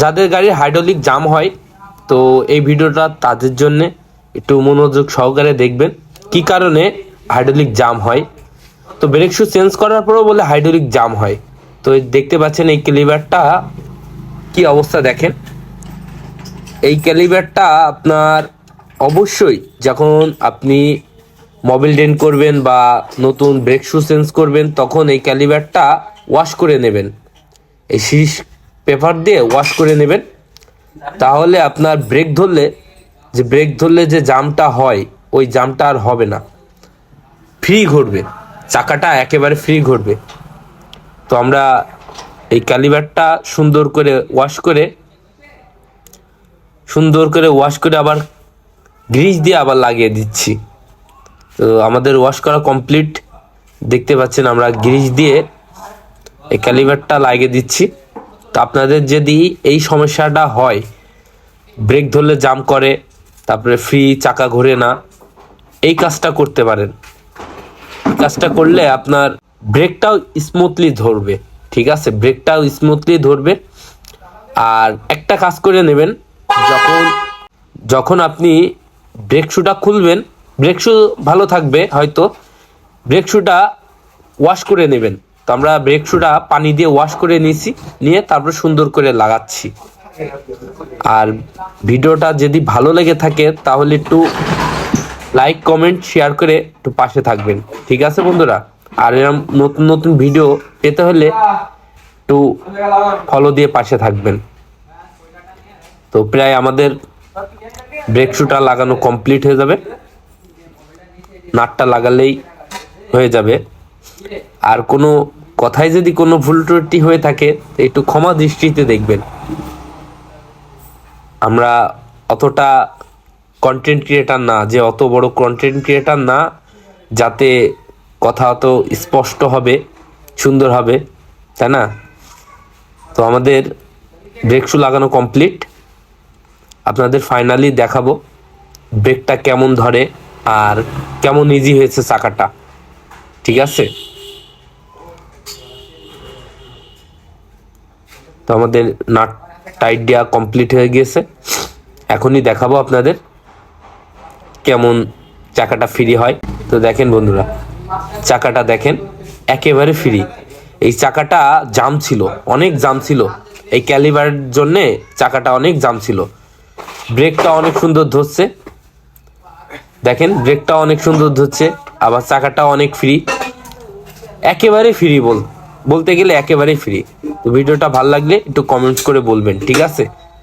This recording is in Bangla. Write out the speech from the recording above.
যাদের গাড়ির হাইড্রোলিক জাম হয়, তো এই ভিডিওটা তাদের জন্য একটু মনোযোগ সহকারে দেখবেন, কি কারণে হাইড্রোলিক জাম হয়। তো ব্রেক শু চেঞ্জ করার পরেও বলে হাইড্রোলিক জাম হয়। তো দেখতে পাচ্ছেন এই ক্যালিবারটা কি অবস্থা দেখেন। এই ক্যালিবারটা আপনার অবশ্যই যখন আপনি মোবিল ডেন করবেন বা নতুন ব্রেক শু চেঞ্জ করবেন, তখন এই ক্যালিবারটা ওয়াশ করে নেবেন। এই শীষ পেপার দিয়ে ওয়াশ করে নেবেন। তাহলে আপনার ব্রেক ধরলে, যে ব্রেক ধরলে যে জামটা হয়, ওই জামটা আর হবে না। ফ্রি ঘুরবে চাকাটা একেবারে ফ্রি ঘুরবে তো আমরা এই ক্যালিবারটা সুন্দর করে ওয়াশ করে, সুন্দর করে ওয়াশ করে আবার গ্রিজ দিয়ে আবার লাগিয়ে দিচ্ছি। তো আমাদের ওয়াশ করা কমপ্লিট দেখতে পাচ্ছেন আমরা গ্রিজ দিয়ে এই ক্যালিবারটা লাগিয়ে দিচ্ছি। তো আপনাদের যদি এই সমস্যাটা হয় ব্রেক ধরলে জাম করে, তারপরে ফ্রি চাকা ঘোরে না, এই কাজটা করতে পারেন। কাজটা করলে আপনার ব্রেকটাও স্মুথলি ধরবে, ঠিক আছে? ব্রেকটাও স্মুথলি ধরবে। আর একটা কাজ করে নেবেন, যখন যখন আপনি ব্রেক শুটা খুলবেন ব্রেক শু ভালো থাকবে হয়তো ব্রেক শুটা ওয়াশ করে নেবেন। তো আমরা ব্রেক শুটা পানি দিয়ে ওয়াশ করে নিয়েছি, নিয়ে তারপর সুন্দর করে লাগাচ্ছি। আর ভিডিওটা যদি ভালো লেগে থাকে, তাহলে একটু লাইক কমেন্ট শেয়ার করে একটু পাশে থাকবেন। ঠিক আছে বন্ধুরা? আর এরকম নতুন নতুন ভিডিও পেতে হলে একটু ফলো দিয়ে পাশে থাকবেন। তো প্রায় আমাদের ব্রেক শুটা লাগানো কমপ্লিট হয়ে যাবে। নাটটা লাগালেই হয়ে যাবে। আর কোনো কথায় যদি কোনো ভুল ত্রুটি হয়ে থাকে একটু ক্ষমা দৃষ্টিতে দেখবেন। আমরা অতটা কন্টেন্ট ক্রিয়েটার না, যে অত বড় কন্টেন্ট ক্রিয়েটার না, যাতে কথা অত স্পষ্ট হবে, সুন্দর হবে, তাই না? তো আমাদের ব্রেক শু লাগানো কমপ্লিট আপনাদের ফাইনালি দেখাবো ব্রেকটা কেমন ধরে আর কেমন ইজি হয়েছে চাকাটা। ঠিক আছে? তো আমাদের নাট টাইট দেওয়া কমপ্লিট হয়ে গিয়েছে এখনই দেখাবো আপনাদের কেমন চাকাটা ফ্রি হয়। তো দেখেন বন্ধুরা, চাকাটা দেখেন একেবারে ফ্রি এই চাকাটা জাম ছিল, অনেক জাম ছিল। এই ক্যালিবারের জন্যে চাকাটা অনেক জাম ছিল। ব্রেকটা অনেক সুন্দর ধরছে। দেখেন ব্রেকটা অনেক সুন্দর ধরছে, আবার চাকাটা অনেক ফ্রি একেবারে ফ্রি বল বলতে গেলে একেবারে ফ্রি ভিডিওটা ভালো লাগলে একটু কমেন্টস করে বলবেন ঠিক আছে?